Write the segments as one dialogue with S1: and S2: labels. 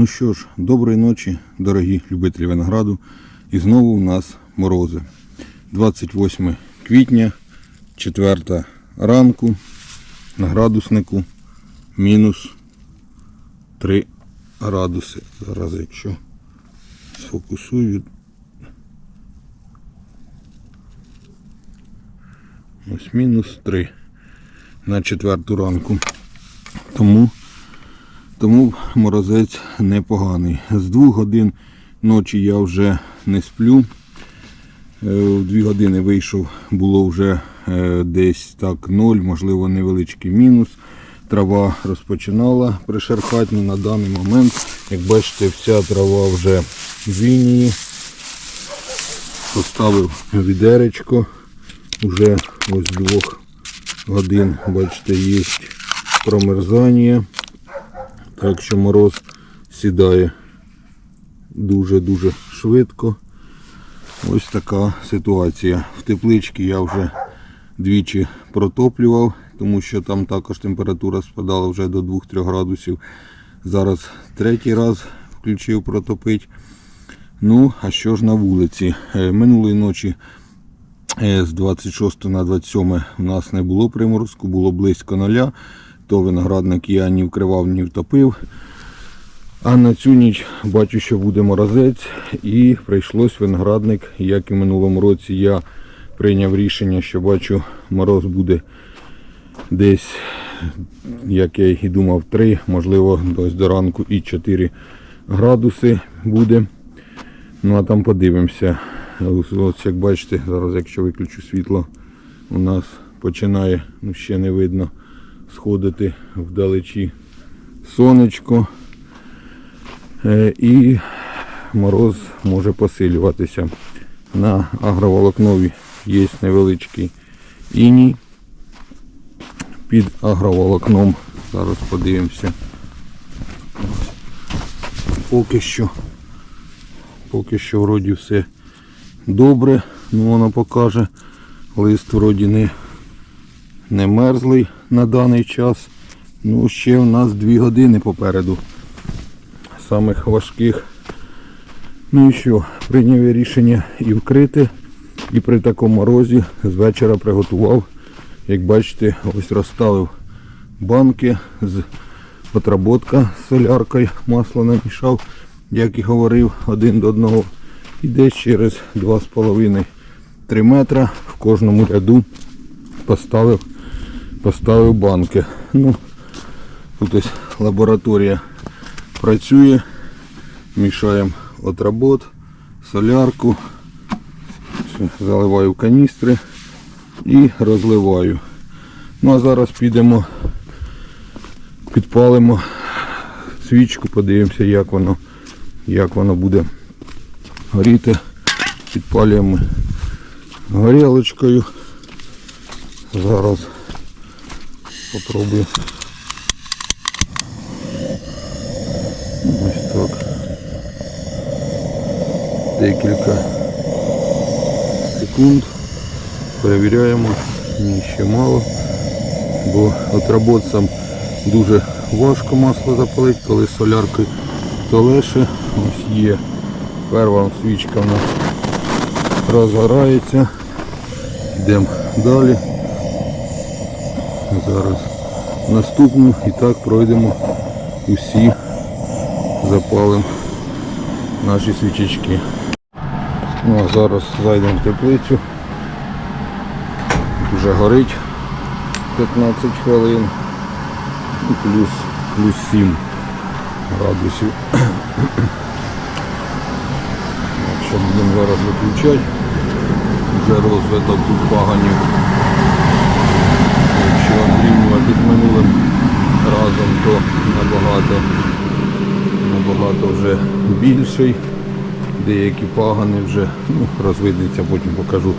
S1: Ну що ж, доброї ночі, дорогі любителі винограду. І знову у нас морози. 28 квітня, 4 ранку, на градуснику мінус 3 градуси. Зараз якщо сфокусую. Ось мінус 3 на четверту ранку. Тому тому морозець непоганий. З двох годин ночі я вже не сплю. Е, В дві години вийшов, було вже е, десь так ноль, можливо невеличкий мінус. Трава розпочинала пришерхати, ну, на даний момент, як бачите, вся трава вже в лінії. Поставив відеречко. Уже ось двох годин, бачите, є промерзання. Так що мороз сідає дуже-дуже швидко. Ось така ситуація. В тепличці я вже двічі протоплював, тому що там також температура спадала вже до 2-3 градусів. Зараз третій раз включив протопить. Ну, а що ж на вулиці? Е, Минулої ночі е, з 26 на 27 у нас не було приморозку, було близько нуля то виноградник я ні вкривав, ні втопив. А на цю ніч бачу, що буде морозець і прийшлось виноградник, як і в минулому році я прийняв рішення, що бачу мороз буде десь, як я і думав, 3, можливо, десь до ранку і 4 градуси буде. Ну а там подивимося. Ось, як бачите, зараз якщо виключу світло, у нас починає, ну ще не видно сходити вдалечі сонечко Е, і мороз може посилюватися. На агроволокнові є невеличкий іній під агроволокном. Зараз подивимося. Поки що, поки що вроді все добре, ну воно покаже. Лист вроді не, не мерзлий на даний час. Ну, ще в нас 2 години попереду. Самих важких. Ну і що, прийняв я рішення і вкрити. І при такому морозі з вечора приготував. Як бачите, ось розставив банки з отработка з соляркою, масло намішав, як і говорив, один до одного. І десь через 2,5-3 метра в кожному ряду поставив поставив банки. Ну, Тут ось лабораторія працює. Мішаємо отработ, солярку, заливаю в каністри і розливаю. Ну а зараз підемо, підпалимо свічку, подивимося, як воно, як воно буде горіти. Підпалюємо горілочкою. Зараз попробую. Ось так. Декілька секунд. Перевіряємо. Ні, ще мало. Бо отработцям дуже важко масло запалити, коли солярки то легше. Ось є. Перша свічка у нас розгорається. Йдемо далі. Зараз наступну і так пройдемо усі запалимо наші свічечки. Ну а зараз зайдемо в теплицю. Тут Вже горить 15 хвилин. І плюс, плюс 7 градусів. Якщо будемо зараз виключати, вже розвиток тут поганів. Якщо з минулим разом, то набагато набагато вже більший. Деякі пагани вже ну, розвидиться, потім покажу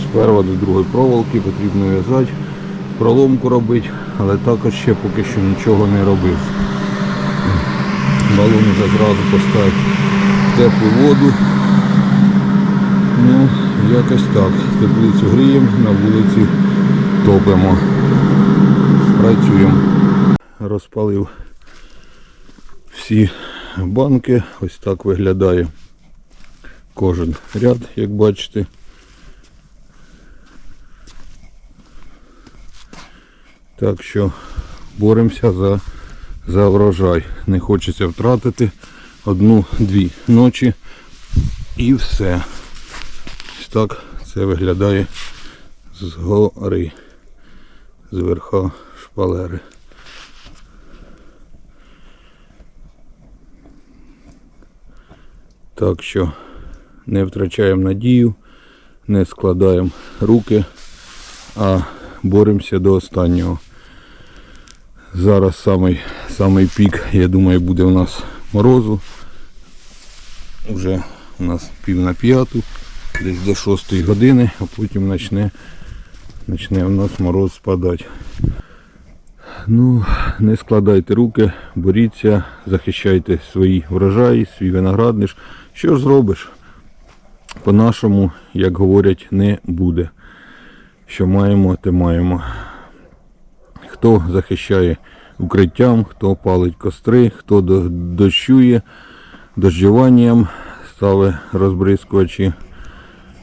S1: з першої до другої проволоки, потрібно в'язати, проломку робити, але також ще поки що нічого не робив. Балон вже зразу поставив теплу воду. Ну, якось так. Теплицю гріємо, на вулиці топимо. Працюємо. Розпалив всі банки. Ось так виглядає кожен ряд, як бачите. Так що боремося за, за врожай. Не хочеться втратити одну-дві ночі і все. Ось так це виглядає згори, з верха шпалери. Так що не втрачаємо надію, не складаємо руки, а боремося до останнього. Зараз самий, самий пік, я думаю, буде у нас морозу. Уже у нас пів на п'яту, десь до шостої години, а потім почне, у нас мороз спадати. Ну, не складайте руки, боріться, захищайте свої врожаї, свій виноградниш. Що ж зробиш? По-нашому, як говорять, не буде. Що маємо, те маємо. Хто захищає укриттям, хто палить костри, хто дощує, дождюванням ставить розбризкувачі.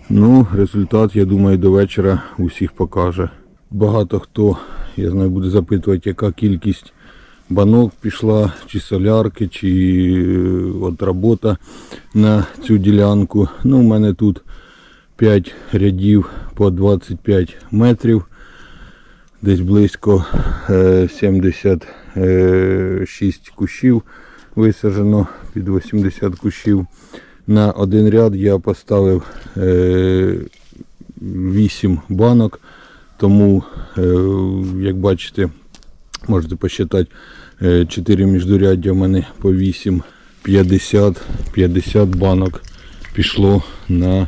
S1: Ну, результат, я думаю, до вечора усіх покаже. Багато хто, я знаю, буде запитувати, яка кількість банок пішла, чи солярки, чи е, от робота на цю ділянку. Ну, у мене тут 5 рядів по 25 метрів. Десь близько е, 76 кущів висаджено під 80 кущів. На один ряд я поставив е, 8 банок, тому, е, як бачите, можете посчитати, 4 міждуряддя в мене по 8, 50, 50 банок пішло на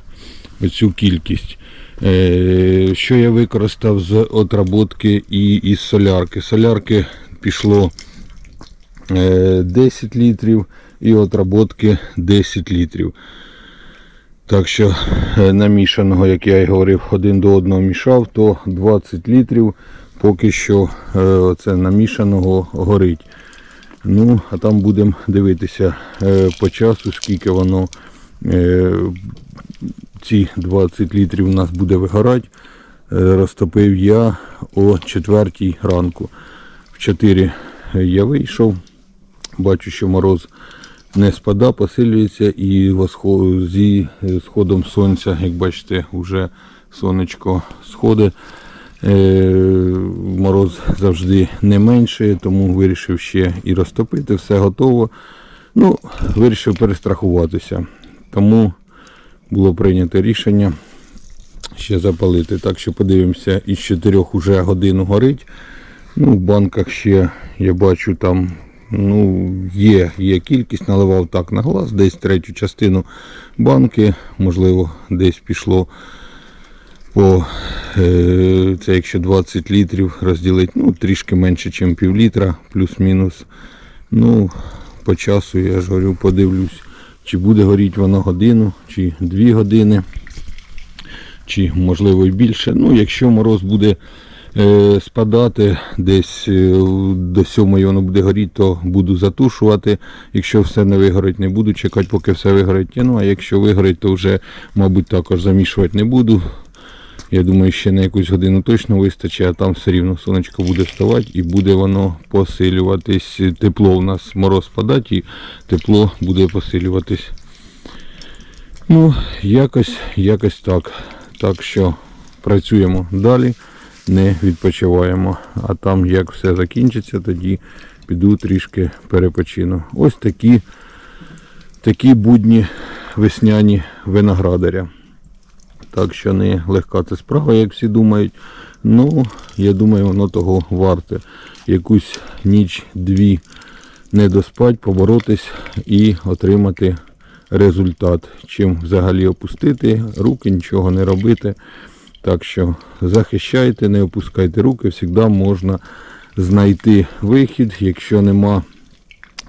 S1: цю кількість. Е, Що я використав з отработки і із солярки? Солярки пішло е, 10 літрів і отработки 10 літрів. Так що е, намішаного, як я і говорив, один до одного мішав, то 20 літрів поки що е, оце намішаного горить. Ну, а там будемо дивитися е, по часу, скільки воно ці 20 літрів у нас буде вигорати. Розтопив я о 4 ранку. В 4 я вийшов. Бачу, що мороз не спада, посилюється і зі сходом сонця, як бачите, вже сонечко сходить. Е, Мороз завжди не менше, тому вирішив ще і розтопити, все готово. Ну, вирішив перестрахуватися. Тому було прийнято рішення ще запалити. Так що подивимося, із 4 вже годину горить. Ну, в банках ще я бачу там ну, є, є кількість, наливав так на глаз, десь третю частину банки, можливо, десь пішло по е, це якщо 20 літрів розділити, ну трішки менше, ніж пів літра, плюс-мінус. Ну, по часу я ж говорю, подивлюсь, чи буде горіти воно годину, чи дві години, чи можливо і більше. Ну, якщо мороз буде спадати десь е, до сьомої воно буде горіти, то буду затушувати. Якщо все не вигорить, не буду чекати, поки все вигорить. Ну, а якщо вигорить, то вже, мабуть, також замішувати не буду. Я думаю, ще на якусь годину точно вистачить, а там все рівно сонечко буде вставати і буде воно посилюватись. Тепло у нас мороз падать і тепло буде посилюватись. Ну, якось, якось так. Так що працюємо далі, не відпочиваємо. А там як все закінчиться, тоді піду трішки перепочину. Ось такі, такі будні весняні виноградаря. Так що не легка це справа, як всі думають. Ну, я думаю, воно того варте. Якусь ніч-дві не доспать, поборотись і отримати результат. Чим взагалі опустити руки, нічого не робити. Так що захищайте, не опускайте руки, завжди можна знайти вихід, якщо нема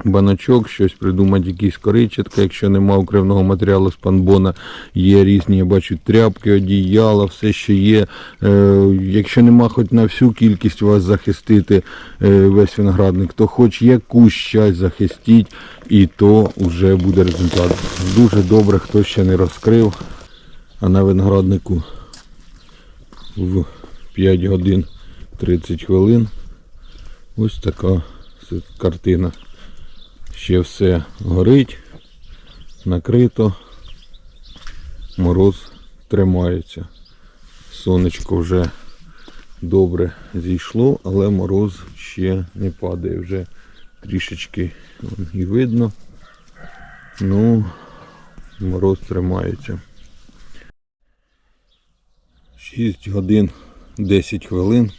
S1: баночок, щось придумати, якісь коричатка, якщо нема укривного матеріалу з панбона, є різні, я бачу, тряпки, одіяла, все, що є. Е, якщо нема хоч на всю кількість вас захистити е, весь виноградник, то хоч якусь часть захистіть, і то вже буде результат. Дуже добре, хто ще не розкрив, а на винограднику в 5 годин 30 хвилин. Ось така картина. Ще все горить, накрито, мороз тримається. Сонечко вже добре зійшло, але мороз ще не падає, вже трішечки і видно. Ну, мороз тримається. 6 годин 10 хвилин.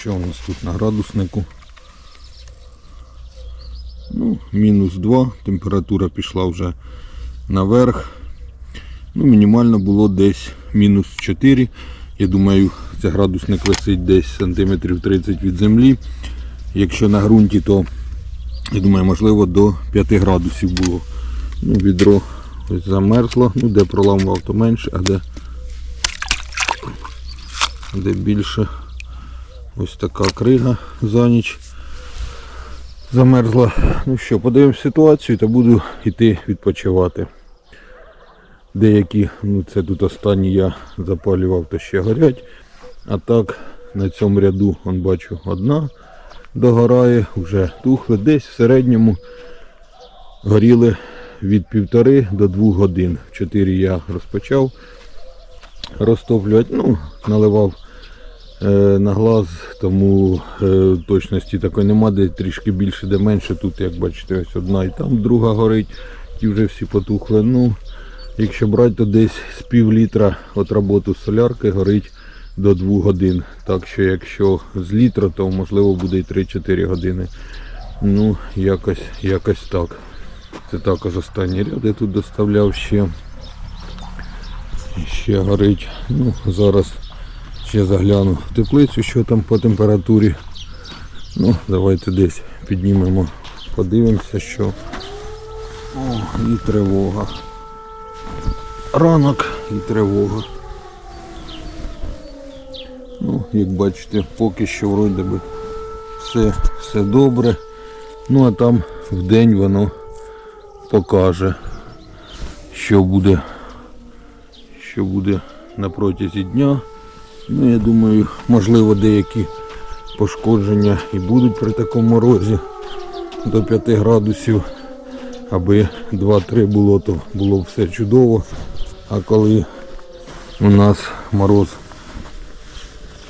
S1: Що у нас тут на градуснику? Ну, мінус 2, температура пішла вже наверх. Ну, мінімально було десь мінус 4. Я думаю, це градусник висить десь сантиметрів 30 від землі. Якщо на ґрунті, то я думаю, можливо до 5 градусів було. Ну, відро замерзло, ну де проламував, то менше, а де, де більше. Ось така крига за ніч замерзла. Ну що, подивимось ситуацію та буду йти відпочивати. Деякі, ну це тут останні я запалював, то ще горять. А так на цьому ряду он бачу одна догорає, вже тухли. Десь в середньому горіли від півтори до двох годин. 4 я розпочав розтоплювати. Ну, наливав е, на глаз, тому е, точності такої нема, де трішки більше, де менше. Тут, як бачите, ось одна і там друга горить, ті вже всі потухли. Ну, якщо брати, то десь з пів літра от роботу солярки горить до 2 годин. Так що якщо з літра, то можливо буде і 3-4 години. Ну, якось, якось так. Це також останній ряд я тут доставляв ще. Ще горить. Ну, зараз ще загляну в теплицю, що там по температурі. Ну, давайте десь піднімемо, подивимося, що. О, і тривога. Ранок і тривога. Ну, як бачите, поки що вроде би все, все добре. Ну а там в день воно покаже, що буде, що буде на протязі дня. Ну, я думаю, можливо, деякі пошкодження і будуть при такому морозі до 5 градусів. Аби 2-3 було, то було б все чудово. А коли у нас мороз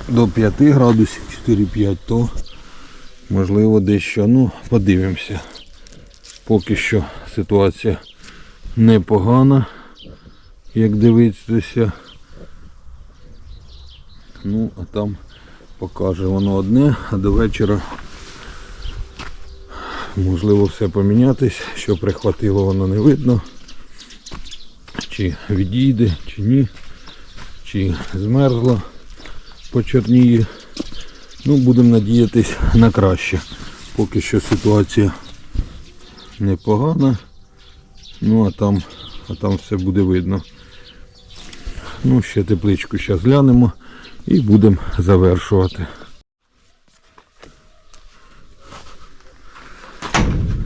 S1: до 5 градусів, 4-5, то можливо дещо. Ну, подивимося. Поки що ситуація непогана, як дивитися. Ну, а там покаже воно одне, а до вечора можливо все помінятись, що прихватило воно не видно. Чи відійде, чи ні, чи змерзло, почорніє. Ну, будемо надіятись на краще. Поки що ситуація непогана. Ну а там, а там все буде видно. Ну, ще тепличку зараз глянемо і будемо завершувати.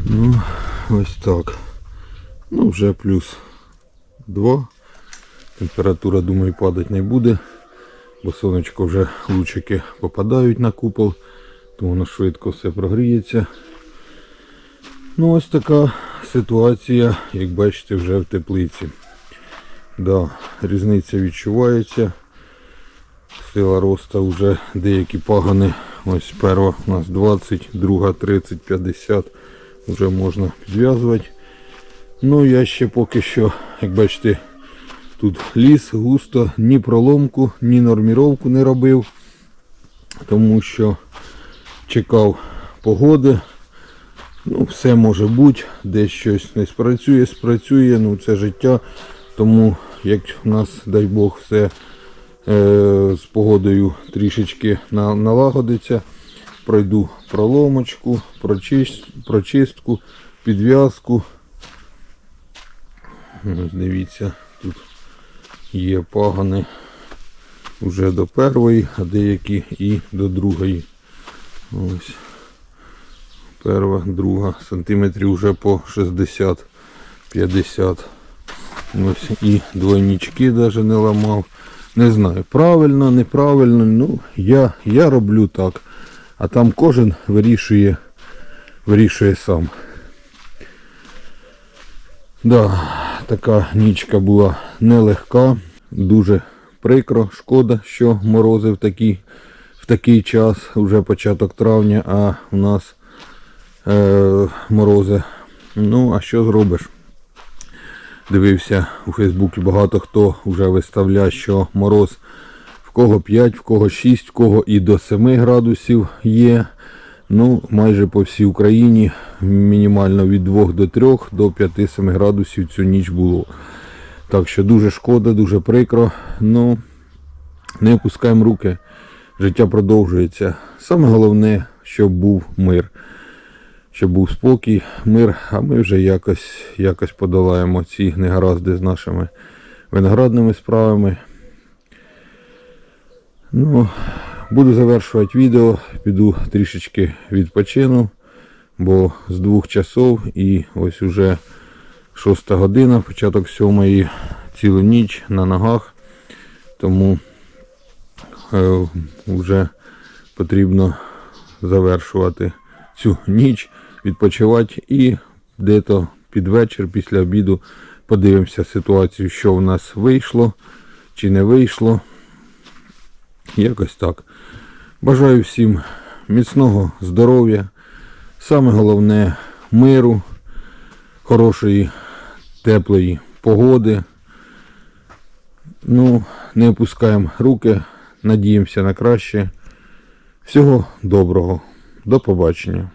S1: Ну, ось так. Ну, вже плюс 2. Температура, думаю, падати не буде, бо сонечко вже лучики попадають на купол, то воно швидко все прогріється. Ну, ось така ситуація, як бачите, вже в теплиці. Да, різниця відчувається. Сила росту вже деякі пагани. Ось перша у нас 20, друга 30, 50. Вже можна підв'язувати. Ну я ще поки що, як бачите, тут ліс густо, ні проломку, ні норміровку не робив, тому що чекав погоди. Ну, все може бути, десь щось не спрацює, спрацює, ну це життя. Тому як в нас, дай Бог, все е, з погодою трішечки на, налагодиться, пройду проломочку, прочис- прочистку, підв'язку. Дивіться, тут є пагани вже до першої, а деякі і до другої. Ось. Перша, друга, сантиметрів вже по 60-50. Ось і двойнички навіть не ламав. Не знаю, правильно, неправильно. Ну, я, я роблю так. А там кожен вирішує, вирішує сам. Да, така нічка була нелегка, дуже прикро, шкода, що морози в такий, в такий час, вже початок травня, а у нас е, морози. Ну, а що зробиш? Дивився у Фейсбуці багато хто вже виставляє, що мороз в кого 5, в кого 6, в кого і до 7 градусів є. Ну, майже по всій Україні мінімально від 2 до 3 до 5-7 градусів цю ніч було. Так що дуже шкода, дуже прикро. Ну, не опускаємо руки. Життя продовжується. Саме головне, щоб був мир. Щоб був спокій, мир, а ми вже якось, якось подолаємо ці негаразди з нашими виноградними справами. Ну, буду завершувати відео, піду трішечки відпочину, бо з двох часов і ось уже шоста година, початок сьомої, цілу ніч на ногах. Тому е, вже потрібно завершувати цю ніч, відпочивати і дето під вечір, після обіду подивимося ситуацію, що в нас вийшло чи не вийшло. Якось так. Бажаю всім міцного здоров'я. Саме головне миру, хорошої, теплої погоди. Ну, не опускаємо руки, надіємося на краще. Всього доброго. До побачення.